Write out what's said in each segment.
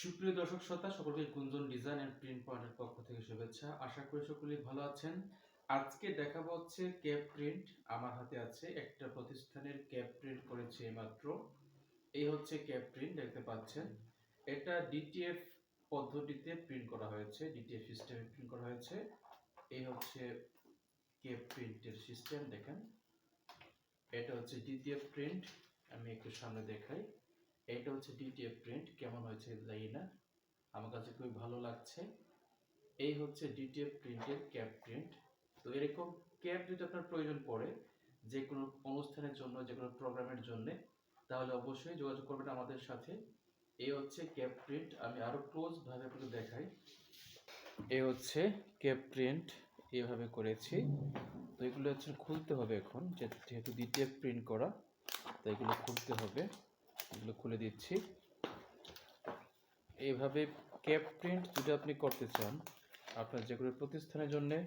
সুপ্রিয় দর্শক শ্রোতা, সকলকে গুঞ্জন ডিজাইন এন্ড প্রিন্ট পয়েন্টের পক্ষ থেকে শুভেচ্ছা। আশা করি সকলেই ভালো আছেন। আজকে দেখাবো হচ্ছে ক্যাপ প্রিন্ট আমার হাতে আছে একটা প্রতিষ্ঠানের ক্যাপ প্রিন্ট করেছে মাত্র এই হচ্ছে ক্যাপ প্রিন্ট দেখতে পাচ্ছেন। এটা ডিটিএফ পদ্ধতিতে প্রিন্ট করা হয়েছে ডিটিএফ সিস্টেমে প্রিন্ট করা হয়েছে। এই হচ্ছে ক্যাপ প্রিন্টের সিস্টেম দেখেন। এটা হচ্ছে ডিটিএফ প্রিন্ট আমি একটু সামনে দেখাই। এটা হচ্ছে ডিটিএফ প্রিন্ট কেমন হয়েছে জানি না আমার কাছে খুবই ভালো লাগছে। এই হচ্ছে ডিটিএফ প্রিন্টের ক্যাপ প্রিন্ট তো এরকম ক্যাপ যদি আপনার প্রয়োজন পড়ে, যে কোনো অনুষ্ঠানের জন্য, যে কোনো প্রোগ্রামের জন্য, তাহলে অবশ্যই যোগাযোগ করবেন আমাদের সাথে। এই হচ্ছে ক্যাপ প্রিন্ট আমি আরও ক্লোজভাবে আপনাকে দেখাই। এই হচ্ছে ক্যাপ প্রিন্ট এভাবে করেছি। তো এগুলো হচ্ছে খুলতে হবে এখন, যেহেতু ডিটিএফ প্রিন্ট করা, তো এগুলো খুলতে হবে। এগুলো খুলে দিচ্ছি। এইভাবে ক্যাপ প্রিন্ট যদি আপনি করতে চান, আপনার যে কোনো প্রতিষ্ঠানের জন্যে,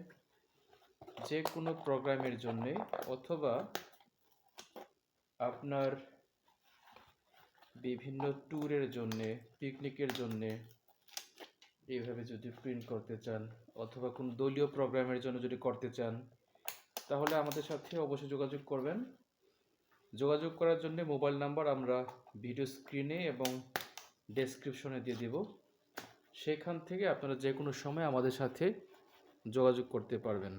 যে কোনো প্রোগ্রামের জন্যে, অথবা আপনার বিভিন্ন ট্যুরের জন্যে, পিকনিকের জন্যে এইভাবে যদি প্রিন্ট করতে চান, অথবা কোন দলীয় প্রোগ্রামের জন্য যদি করতে চান, তাহলে আমাদের সাথে অবশ্যই যোগাযোগ করবেন। যোগাযোগ করার জন্য মোবাইল নাম্বার আমরা ভিডিও স্ক্রিনে এবং ডেসক্রিপশনে দিয়ে দেব। সেখান থেকে আপনারা যে কোনো সময় আমাদের সাথে যোগাযোগ করতে পারবেন।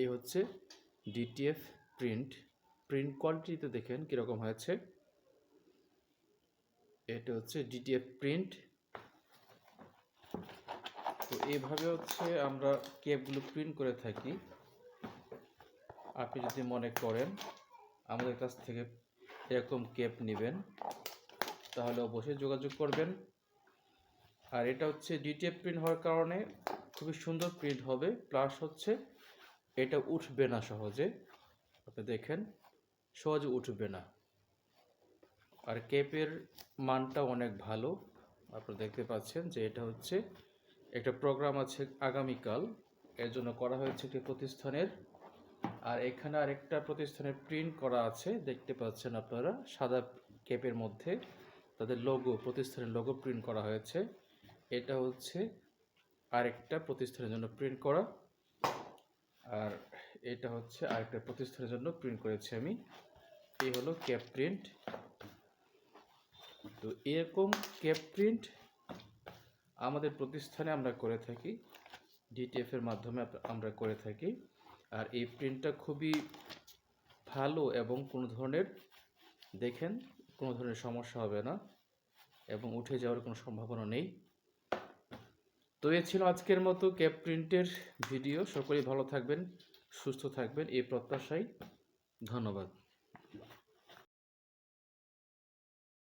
এই হচ্ছে ডিটিএফ প্রিন্ট প্রিন্ট কোয়ালিটিতে দেখেন কীরকম হয়েছে। এটা হচ্ছে ডিটিএফ প্রিন্ট তো এইভাবে হচ্ছে আমরা কেপগুলো প্রিন্ট করে থাকি। আপনি যদি মনে করেন আমাদের কাছ থেকে এরকম কেপ নেবেন। তাহলে অবশ্যই যোগাযোগ করবেন। আর এটা হচ্ছে ডিটিএফ প্রিন্ট হওয়ার কারণে খুবই সুন্দর প্রিন্ট হবে। প্লাস হচ্ছে এটা উঠবে না সহজে। আপনি দেখেন, সহজে উঠবে না। আর কেপের মানটা অনেক ভালো। আপনারা দেখতে পাচ্ছেন যে এটা হচ্ছে একটা প্রোগ্রাম আছে আগামীকাল। এর জন্য করা হয়েছে একটি প্রতিষ্ঠানের আর এখানে আরেকটা প্রতিষ্ঠানের প্রিন্ট করা আছে, দেখতে পাচ্ছেন আপনারা, সাদা কেপের মধ্যে তাদের লোগো প্রতিষ্ঠানের লোগো প্রিন্ট করা হয়েছে। এটা হচ্ছে আরেকটা প্রতিষ্ঠানের জন্য প্রিন্ট করা। আর এটা হচ্ছে আরেকটা প্রতিষ্ঠানের জন্য প্রিন্ট করেছি আমি। এই হলো ক্যাপ প্রিন্ট তো এরকম ক্যাপ প্রিন্ট আমাদের প্রতিষ্ঠানে আমরা করে থাকি ডিটিএফ এর মাধ্যমে আমরা করে থাকি। আর এই প্রিন্টটা খুবই ভালো এবং কোনো ধরনের, দেখেন, কোনো ধরনের সমস্যা হবে না এবং উঠে যাওয়ার কোনো সম্ভাবনা নেই। তো এ ছিল আজকের মতো ক্যাপ প্রিন্টের ভিডিও। সকলেই ভালো থাকবেন, সুস্থ থাকবেন। এই প্রত্যাশাই ধন্যবাদ।